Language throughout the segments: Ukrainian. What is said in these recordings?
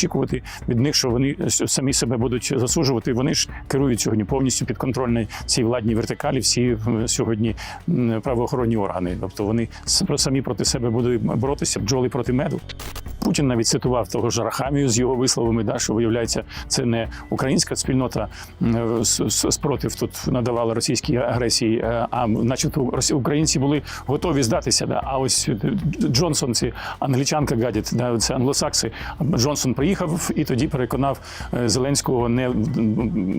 очікувати від них, що вони самі себе будуть засуджувати. Вони ж керують сьогодні повністю підконтрольні цій владній вертикалі. Всі сьогодні правоохоронні органи. Тобто вони самі проти себе будуть боротися, бджоли проти меду. Путін навіть цитував того ж Рахамію з його висловами, да, що виявляється, це не українська спільнота с- спротив тут надавала російській агресії, е, а начебто українці були готові здатися. Да. А ось е, Джонсон, ці англічанка гадять, да, це англосакси. Джонсон приїхав і тоді переконав е, Зеленського не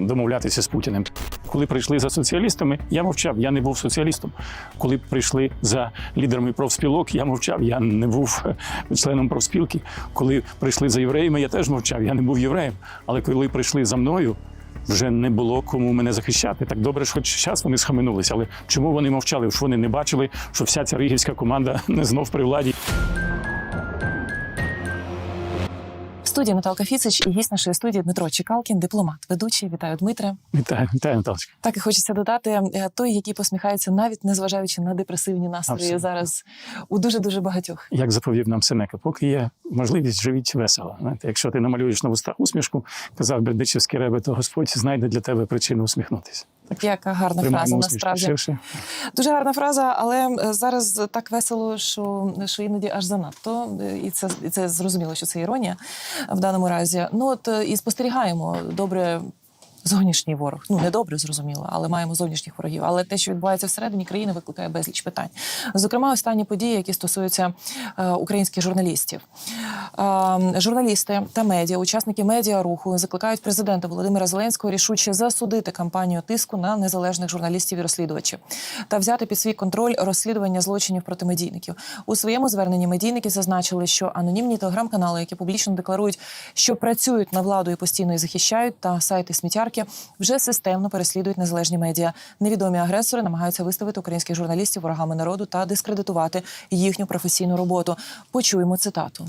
домовлятися з Путіним. Коли прийшли за соціалістами, я мовчав, я не був соціалістом. Коли прийшли за лідерами профспілок, я мовчав, я не був членом профспілки. Коли прийшли за євреями, я теж мовчав, я не був євреєм. Але коли прийшли за мною, вже не було кому мене захищати. Так добре, що хоч зараз вони схаменулися. Але чому вони мовчали? Що вони не бачили, що вся ця ригівська команда не знов при владі. В студії Наталка Фіцич і гість нашої студії Дмитро Чекалкін, дипломат, ведучий. Вітаю, Дмитре. Вітаю, вітаю, Наталочка. Так і хочеться додати е, той, який посміхається, навіть незважаючи на депресивні настрої Абсолютно. зараз у дуже дуже багатьох. Як заповів нам Сенека, поки є можливість, живіть весело. Знаєте, якщо ти намалюєш на вустах усмішку, казав Бердичівський ребе, то Господь знайде для тебе причину усміхнутися. Яка гарна фраза насправді. ширше. Дуже гарна фраза, але зараз так весело, що, що іноді аж занадто. І це, і це зрозуміло, що це іронія в даному разі. Ну от е, і спостерігаємо добре. Зовнішній ворог, ну не добре зрозуміло, але маємо зовнішніх ворогів. Але те, що відбувається всередині країни, викликає безліч питань. Зокрема, останні події, які стосуються е, українських журналістів. Е, журналісти та медіа, учасники медіаруху закликають президента Володимира Зеленського рішуче засудити кампанію тиску на незалежних журналістів і розслідувачів та взяти під свій контроль розслідування злочинів проти медійників. У своєму зверненні медійники зазначили, що анонімні телеграм-канали, які публічно декларують, що працюють на владу і постійно її захищають, та сайти сміттярки вже системно переслідують незалежні медіа. Невідомі агресори намагаються виставити українських журналістів ворогами народу та дискредитувати їхню професійну роботу. Почуємо цитату.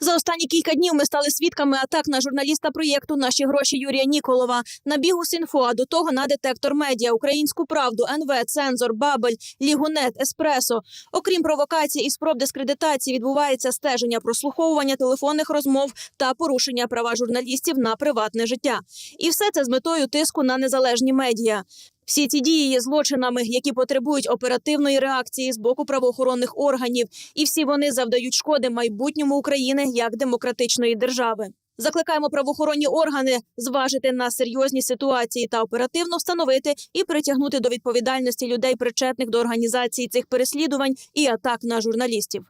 За останні кілька днів ми стали свідками атак на журналіста проєкту Наші гроші Юрія Ніколова на Бігус.Інфо, а до того на детектор медіа, українську правду, НВ, Цензор, Бабель, Лігунет, Еспресо. Окрім провокацій і спроб дискредитації, відбувається стеження, прослуховування телефонних розмов та порушення права журналістів на приватне життя. І все це з метою тиску на незалежні медіа. Всі ці дії є злочинами, які потребують оперативної реакції з боку правоохоронних органів, і всі вони завдають шкоди майбутньому України як демократичної держави. Закликаємо правоохоронні органи зважити на серйозні ситуації та оперативно встановити і притягнути до відповідальності людей, причетних до організації цих переслідувань і атак на журналістів.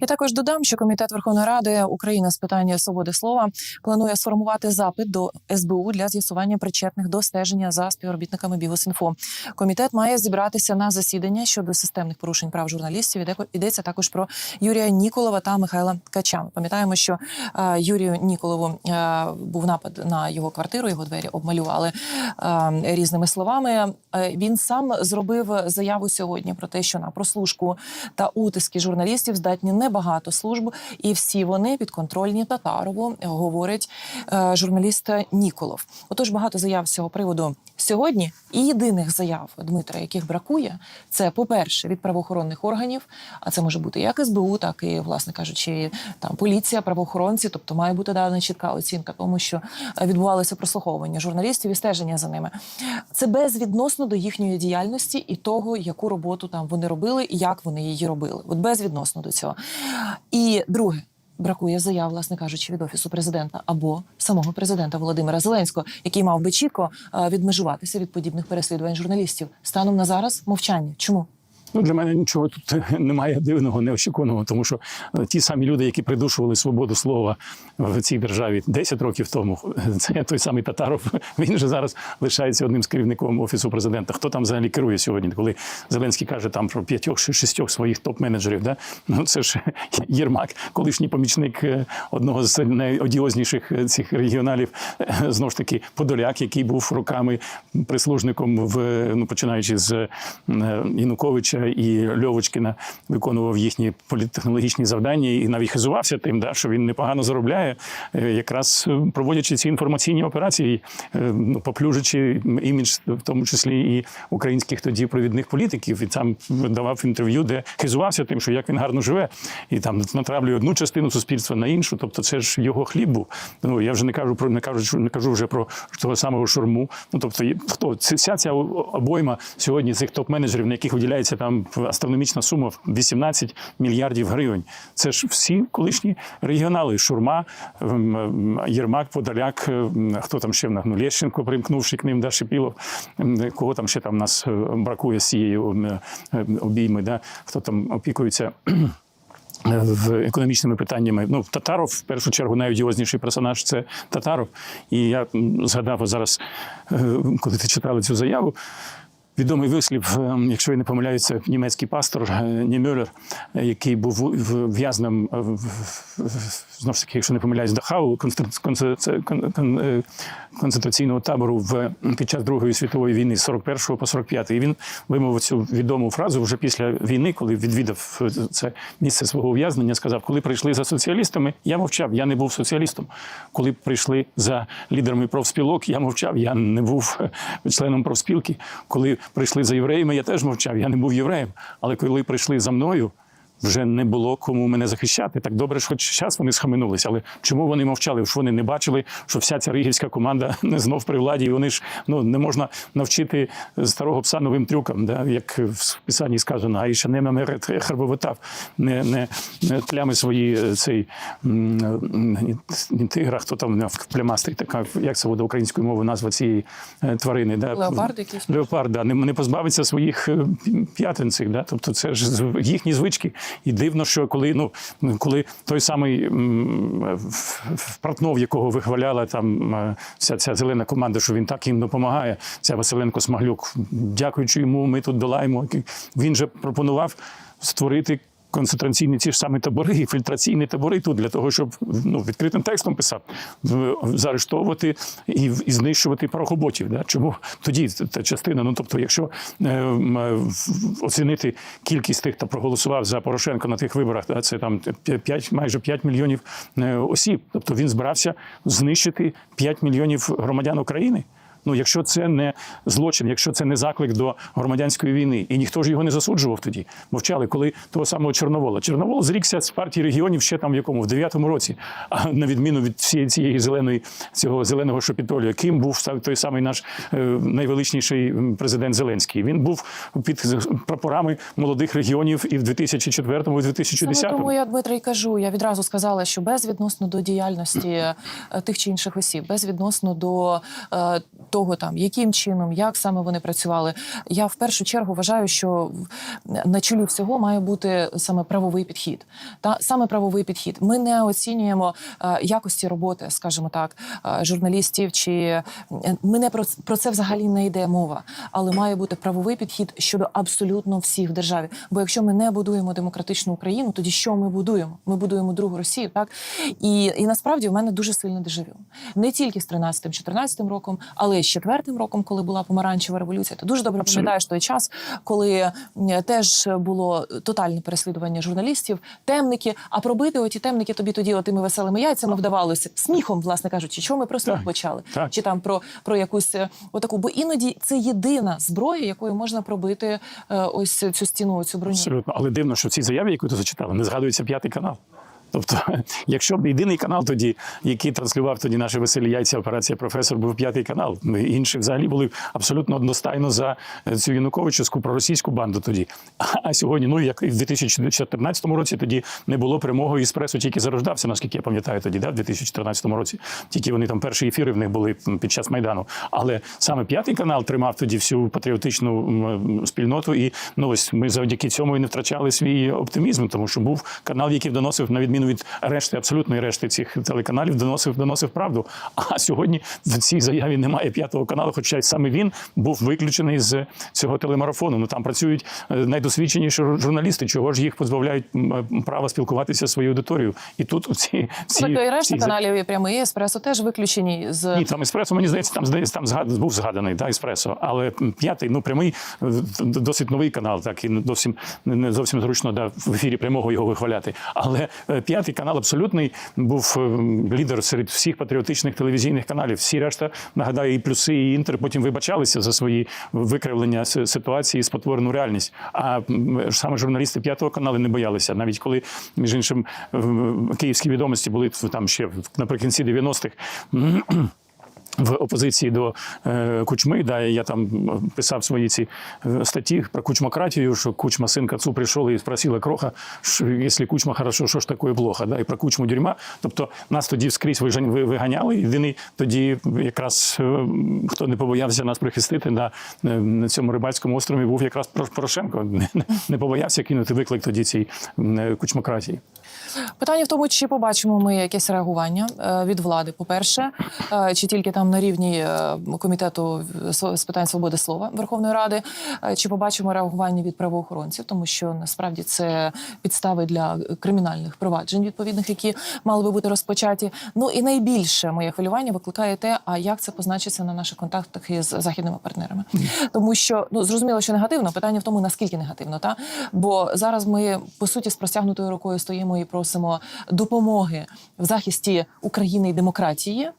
Я також додам, що комітет Верховної Ради України з питання свободи слова планує сформувати запит до СБУ для з'ясування причетних до стеження за співробітниками Бігус.Інфо. Комітет має зібратися на засідання щодо системних порушень прав журналістів. Йдеться також про Юрія Ніколова та Михайла Кача. Пам'ятаємо, що е, Юрію Ніколову е, був напад на його квартиру, його двері обмалювали е, різними словами. Він сам зробив заяву сьогодні про те, що на прослушку та утиски журналістів здатні небагато служб, і всі вони підконтрольні Татарову, говорить е, журналіст Ніколов. Отож, багато заяв з цього приводу сьогодні. І єдиних заяв Дмитра, яких бракує, це по-перше, від правоохоронних органів. А це може бути як СБУ, так і, власне кажучи, там поліція, правоохоронці. Тобто має бути дана чітка оцінка тому, що е, відбувалося прослуховування журналістів і стеження за ними. Це безвідносно до їхньої діяльності і того, яку роботу там вони робили і як вони її робили. От безвідносно до цього. І друге. Бракує заяв, власне кажучи, від офісу президента або самого президента Володимира Зеленського, який мав би чітко е, відмежуватися від подібних переслідувань журналістів. Станом на зараз мовчання. Чому? Ну, для мене нічого тут немає дивного, неочікуваного, тому що е, ті самі люди, які придушували свободу слова в цій державі 10 років тому, це той самий Татаров. Він же зараз лишається одним з керівником офісу президента. Хто там взагалі керує сьогодні? Коли Зеленський каже там про п'ятьох чи шістьох своїх топ-менеджерів, да? ну це ж Єрмак, колишній помічник е, одного з найодіозніших е, цих регіоналів, знову ж таки Подоляк, який був роками прислужником в ну починаючи з Януковича е, і Льовочкіна виконував їхні політтехнологічні завдання і навіть хизувався тим, да, що він непогано заробляє, е, якраз е, проводячи ці інформаційні операції, е, ну, поплюжачи імідж, в тому числі і українських тоді провідних політиків, і там давав інтерв'ю, де хизувався тим, що як він гарно живе, і там натравлює одну частину суспільства на іншу. Тобто, це ж його хліб був. Ну я вже не кажу про не кажу, не кажу вже про того самого шурму. Ну тобто, хто вся ця обойма сьогодні цих топ-менеджерів, на яких виділяється там астрономічна сума 18 мільярдів гривень. Це ж всі колишні регіонали: Шурма, ем, ем, Єрмак, Подоляк, ем, хто там ще в нас? Ну, Лещенко, примкнувши к ним, да, Шипілов, кого там ще там нас е, бракує з цієї ем, е, обійми, да? хто там опікується. В економічними питаннями. Ну, Татаров, в першу чергу, найодіозніший персонаж це Татаров. І я згадав зараз, е, коли ти читали цю заяву. Відомий вислів, е, якщо я не помиляюся, німецький пастор е, Німюллер, е, який був в'язнем е, знову ж таки, якщо не помиляюсь, Дахау, концентраційного табору в під час Другої світової війни з 41 по 45. І він вимовив цю відому фразу вже після війни, коли відвідав це місце свого ув'язнення, сказав: коли прийшли за соціалістами, я мовчав, я не був соціалістом. Коли прийшли за лідерами профспілок, я мовчав, я не був членом профспілки. Коли прийшли за євреями, я теж мовчав, я не був євреєм. Але коли прийшли за мною. Вже не було кому мене захищати. Так добре, що хоч час вони схаменулися. Але чому вони мовчали? Що вони не бачили, що вся ця ригівська команда не знов при владі, і вони ж ну не можна навчити старого пса новим трюкам, да? як в писанні сказано, а ще не мамерет харбовотав, не, не, не тлями свої е, цей ні тигра, хто там не, плямастий, така як це буде українською мовою назва цієї е, тварини. Да? Леопард якийсь? Леопард, да, не, не позбавиться своїх е, п'ятин цих, да? тобто це ж їхні звички. І дивно, що коли, ну, коли той самий м, в- в- Портнов, якого вихваляла там е, вся ця зелена команда, що він так їм допомагає, ця Василенко Смаглюк, дякуючи йому, ми тут долаємо. Він же пропонував створити. Концентраційні ці ж самі табори, і фільтраційні табори тут для того, щоб ну відкритим текстом писав заарештовувати і, і знищувати парохоботів. Да? Чому тоді та частина? Ну тобто, якщо е, е, оцінити кількість тих, хто проголосував за Порошенко на тих виборах, да, це там 5, майже 5 мільйонів е, осіб. Тобто він збирався знищити 5 мільйонів громадян України. Ну, якщо це не злочин, якщо це не заклик до громадянської війни, і ніхто ж його не засуджував тоді, мовчали, коли того самого Чорновола. Чорновол зрікся з партії регіонів ще там в якому в 9-му році, а на відміну від всієї цієї зеленої цього зеленого шопітолію, ким був той самий наш е, найвеличніший президент Зеленський. Він був під прапорами молодих регіонів і в 2004-му, і в 2010-му. Саме тому я Дмитро і кажу. Я відразу сказала, що безвідносно до діяльності е, тих чи інших осіб, безвідносно до е, того, там яким чином, як саме вони працювали. Я в першу чергу вважаю, що на чолі всього має бути саме правовий підхід. Та саме правовий підхід. Ми не оцінюємо е, якості роботи, скажімо так, е, журналістів, чи е, ми не про, про це взагалі не йде мова, але має бути правовий підхід щодо абсолютно всіх в. Бо якщо ми не будуємо демократичну Україну, тоді що ми будуємо? Ми будуємо другу Росію, так і, і насправді в мене дуже сильне дежавю. Не тільки з 13-14 роком, але з 4 роком, коли була помаранчева революція. Ти дуже добре пам'ятаєш той час, коли теж було тотальне переслідування журналістів, темники. А пробити оті темники тобі тоді отими веселими яйцями вдавалося сміхом, власне кажучи, чого ми про сміх почали, так. чи там про, про якусь е, отаку. Бо іноді це єдина зброя, якою можна пробити е, ось цю стіну, цю броню. Абсолютно, але дивно, що в цій заяві, яку ти зачитала, не згадується п'ятий канал. Тобто, якщо б єдиний канал тоді, який транслював тоді наші веселі яйця, операція професор, був п'ятий канал. Ми інші взагалі були абсолютно одностайно за е, цю Януковичівську проросійську банду тоді. А, сьогодні, ну як і в 2014 році, тоді не було перемоги іспресу, тільки зарождався, наскільки я пам'ятаю тоді, да, в 2014 році. Тільки вони там перші ефіри в них були під час майдану. Але саме п'ятий канал тримав тоді всю патріотичну спільноту. І ну ось ми завдяки цьому і не втрачали свій оптимізм, тому що був канал, який доносив на відміну відміну від решти, абсолютної решти цих телеканалів, доносив доносив правду. А сьогодні в цій заяві немає п'ятого каналу, хоча саме він був виключений з цього телемарафону. Ну там працюють е, найдосвідченіші журналісти. Чого ж їх позбавляють права спілкуватися зі своєю аудиторією? І тут ці, ці, Так, і решта ці каналів і прямий еспресо теж виключені з ні, там еспресо, мені здається, там здається, там згад, був згаданий да, еспресо. Але п'ятий, ну прямий, е, досить новий канал, так і не зовсім не зовсім зручно да, в ефірі прямого його вихваляти. Але е, п'ятий канал абсолютний був е, лідер серед всіх патріотичних телевізійних каналів. Всі решта, нагадаю, і плюси, і інтер потім вибачалися за свої викривлення ситуації, спотворену реальність. А саме журналісти п'ятого каналу не боялися, навіть коли між іншим київські відомості були там ще наприкінці 90-х. В опозиції до е, кучми, да, я там писав свої ці е, статті про кучмократію, що кучма сын к отцу прийшов і спросила кроха, що якщо кучма хорошо, що ж таке плохо, да, і про кучму дюрма. Тобто нас тоді скрізь виганяли. Єдиний тоді якраз е, хто не побоявся нас прихистити на, на цьому рибальському острові, був якраз Поро- Порошенко. Не, побоявся кинути виклик тоді цій кучмократії. Питання в тому, чи побачимо ми якесь реагування е, від влади. По-перше, е, чи тільки там на рівні е, комітету з питань свободи слова Верховної Ради, чи побачимо реагування від правоохоронців, тому що насправді це підстави для кримінальних проваджень відповідних, які мали би бути розпочаті. Ну і найбільше моє хвилювання викликає те, а як це позначиться на наших контактах із західними партнерами, тому що ну зрозуміло, що негативно питання в тому, наскільки негативно, та бо зараз ми по суті з простягнутою рукою стоїмо і просимо допомоги в захисті України і демократії.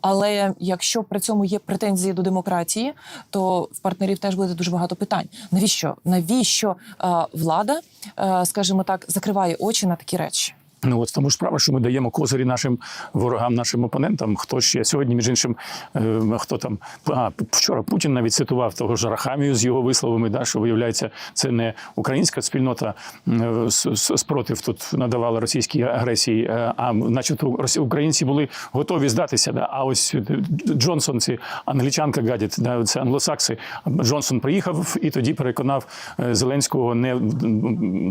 Але якщо при цьому є претензії до демократії, то в партнерів теж буде дуже багато питань. Навіщо? Навіщо е, влада, е, скажімо так, закриває очі на такі речі? Ну от тому ж справа, що ми даємо козирі нашим ворогам, нашим опонентам. Хто ще сьогодні, між іншим, е, хто там а, вчора Путін навіть цитував того ж Арахамію з його висловами, да, що виявляється, це не українська спільнота е, спротив тут надавала російській агресії, е, а начебто українці були готові здатися. Да. А ось Джонсон, ці англічанка гадять, да, це англосакси. Джонсон приїхав і тоді переконав Зеленського не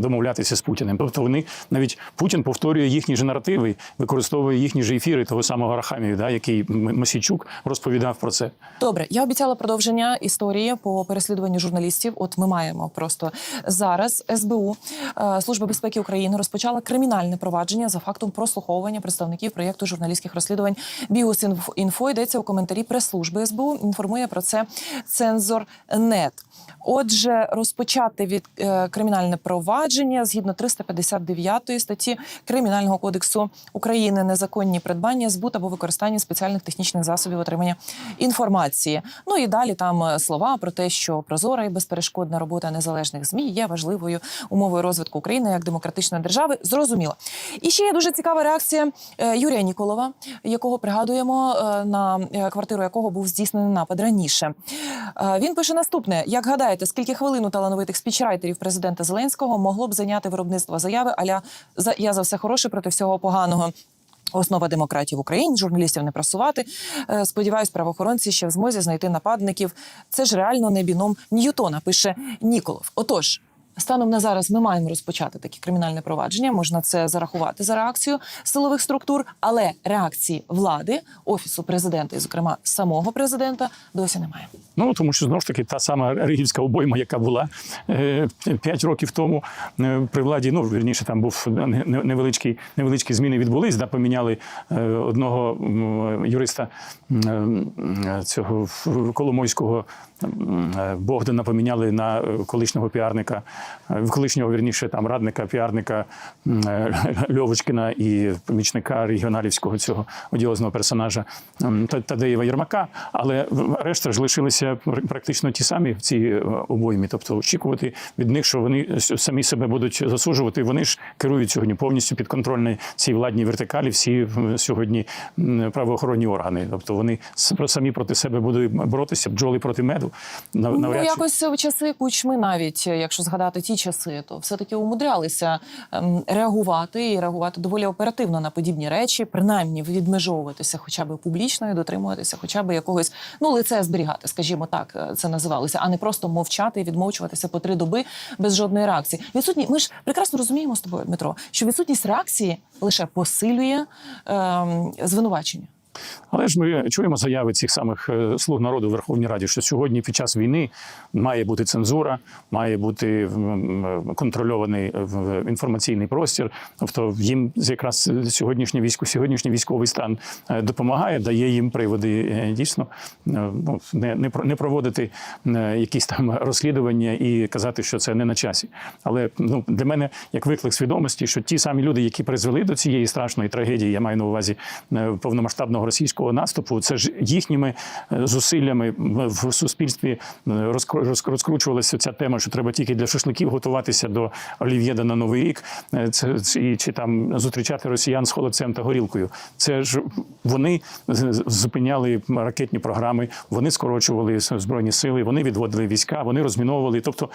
домовлятися з Путіним. Тобто вони навіть Путін повторює їхні ж наративи, використовує їхні ж ефіри того самого Арахамію, да, який Мосійчук розповідав про це. Добре, я обіцяла продовження історії по переслідуванню журналістів. От ми маємо просто зараз СБУ е, Служба безпеки України розпочала кримінальне провадження за фактом прослуховування представників проєкту журналістських розслідувань Бігус.Інфо. Йдеться у коментарі прес-служби СБУ. Інформує про це цензор НЕТ. Отже, розпочати від е, кримінальне провадження згідно 359 статті Кримінального кодексу України незаконні придбання, збут або використання спеціальних технічних засобів отримання інформації. Ну і далі там е, слова про те, що прозора і безперешкодна робота незалежних змі є важливою умовою розвитку України як демократичної держави. Зрозуміло. І ще є дуже цікава реакція е, Юрія Ніколова, якого пригадуємо на квартиру якого був здійснений напад раніше. Він пише наступне: як гадаєте, скільки хвилин у талановитих спічрайтерів президента Зеленського могло б зайняти виробництво заяви аля я за все хороше проти всього поганого. Основа демократії в Україні журналістів не просувати. Е, Сподіваюсь, правоохоронці ще в змозі знайти нападників. Це ж реально не біном Ньютона, пише Ніколов. Отож. Станом на зараз ми маємо розпочати такі кримінальне провадження. Можна це зарахувати за реакцію силових структур, але реакції влади, офісу президента і, зокрема, самого президента, досі немає. Ну тому що знову ж таки та сама ригівська обойма, яка була е, п'ять років тому е, при владі. Ну вірніше, там був не- не- невеличкі зміни відбулись. Да, поміняли е, одного м, юриста е, цього в- Коломойського е, Богдана поміняли на е, колишнього піарника, е, колишнього вірніше там радника піарника м, е, Льовочкина і помічника регіоналівського цього одіозного персонажа Тадеєва Єрмака. Але решта ж лишилися практично ті самі в цій е, обоймі. Тобто очікувати від них, що вони самі себе будуть засуджувати. Вони ж керують сьогодні повністю підконтрольні цій владній вертикалі. Всі сьогодні правоохоронні органи. Тобто вони самі проти себе будуть боротися, бджоли проти меду. Нав- Ну, навряд чи- якось в часи кучми, навіть якщо згадати ті часи, то все-таки умудрялися ем, реагувати і реагувати доволі оперативно на подібні речі, принаймні відмежовуватися хоча б публічно і дотримуватися, хоча б якогось ну лице зберігати, скажімо так, е, це називалося, а не просто мовчати і відмовчуватися по три доби без жодної реакції. Відсутні, ми ж прекрасно розуміємо з тобою, Дмитро, що відсутність реакції лише посилює ем, звинувачення. Але ж ми чуємо заяви цих самих е, слуг народу в Верховній Раді, що сьогодні під час війни має бути цензура, має бути контрольований е, інформаційний простір. Тобто їм якраз сьогоднішній військо, сьогоднішній військовий стан е, допомагає, дає їм приводи дійсно ну, не, не, не проводити якісь там розслідування і казати, що це не на часі. Але ну для мене як виклик свідомості, що ті самі люди, які призвели до цієї страшної трагедії, я маю на увазі е, російського наступу, це ж їхніми е, зусиллями в суспільстві е, розкручувалася ця тема, що треба тільки для шашликів готуватися до олів'єда на новий рік, е, це і чи там зустрічати росіян з холодцем та горілкою. Це ж вони зупиняли ракетні програми, вони скорочували збройні сили, вони відводили війська, вони розміновували. Тобто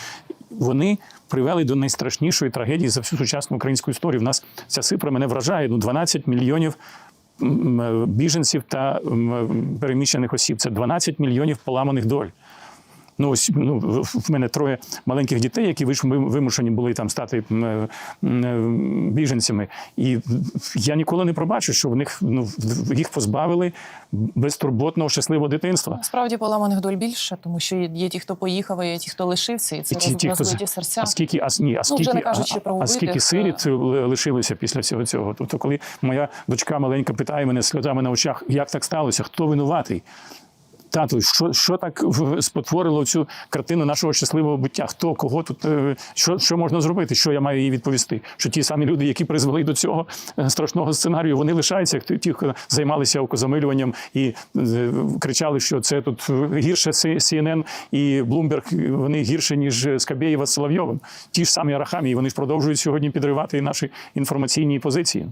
вони привели до найстрашнішої трагедії за всю сучасну українську історію. У нас ця цифра мене вражає. Ну 12 мільйонів біженців та переміщених осіб. Це 12 мільйонів поламаних доль. Ну, ось ну, в- мене троє маленьких дітей, які вимушені були там стати е, е, біженцями. І я ніколи не пробачу, що в них ну, їх позбавили безтурботного, щасливого дитинства. Справді поламаних доль більше, тому що є, ті, хто поїхав, і є ті, хто лишився, і це ті- ті, хто серця. А скільки, а, ні, а Ну, вже скільки, не кажучи а, про а скільки сиріт е, лишилося після всього цього? Тобто, коли моя дочка маленька питає мене з сльозами на очах, як так сталося, хто винуватий? Тату, що, що так спотворило цю картину нашого щасливого буття? Хто, кого тут, е, що, що можна зробити? Що я маю їй відповісти? Що ті самі люди, які призвели до цього е, страшного сценарію, вони лишаються, ті, хто займалися окозамилюванням і е, кричали, що це тут гірше CNN і Bloomberg, вони гірше, ніж Скабєєва з Соловйовим. Ті ж самі Арахамії, вони ж продовжують сьогодні підривати наші інформаційні позиції.